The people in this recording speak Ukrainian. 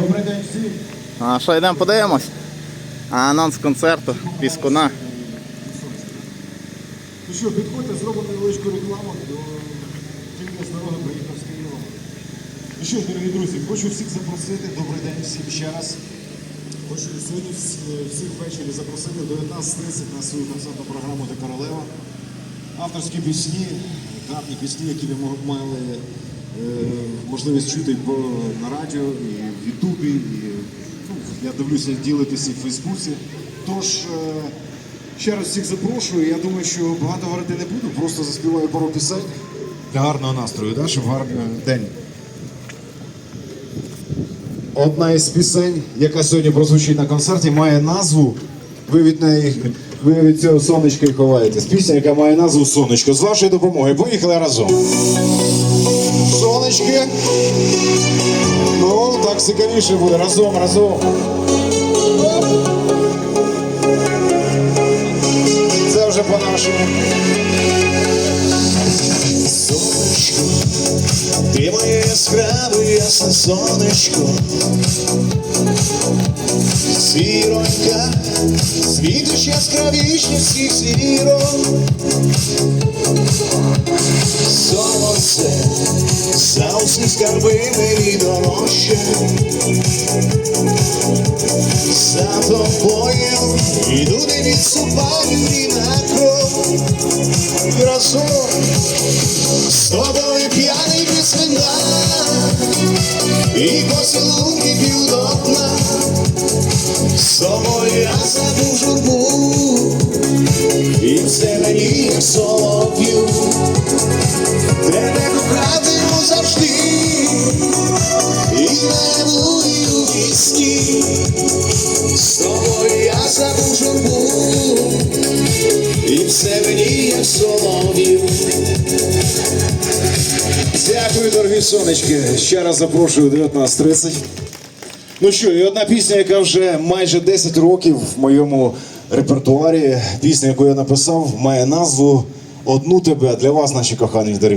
Добрий день всім. А що, йдемо подивимось? А анонс концерту Піскуна. Ну що, підходьте, зробимо невеличку рекламу до тільки з народу приїхав з Києва. Ну що дорогі друзі, хочу всіх запросити. Добрий день всім ще раз. Хочу сьогодні всіх ввечері запросити в 19.30 на свою концертну програму «Де королева. Авторські пісні, гарні пісні, які ви мали е, можливість чути на радіо, і в Ютубі, і ну, я дивлюся, ділитися і в Фейсбуці. Тож е, ще раз всіх запрошую. Я думаю, що багато говорити не буду, просто заспіваю пару пісень для гарного настрою, да, щоб гарний день. Одна із пісень, яка сьогодні прозвучить на концерті, має назву. Ви від неї ви від цього сонечка і ховаєтесь. Пісня, яка має назву Сонечко. З вашої допомоги. Поїхали разом. Сонечки. Ну, так цікавіше буде. Разом, разом. Це вже по-нашому. Сонечко, ти моє яскраве ясне сонечко, Сіронька, світиш яскравіше всіх зірок. Сонце, за усі скарби мені дорожче. За тобою іду не відступаю ні на крок. Разом з тобою п'яний без вина І поцілунки п'ю до дна З тобою я забув журбу І все мені як солов'ю З тобою я забув журбу І все мені як солов'ю Дякую, дорогі сонечки. Ще раз запрошую 19.30. Ну що, і одна пісня, яка вже майже 10 років в моєму репертуарі. Пісня, яку я написав, має назву Одну тебе для вас, наші кохані дорогі.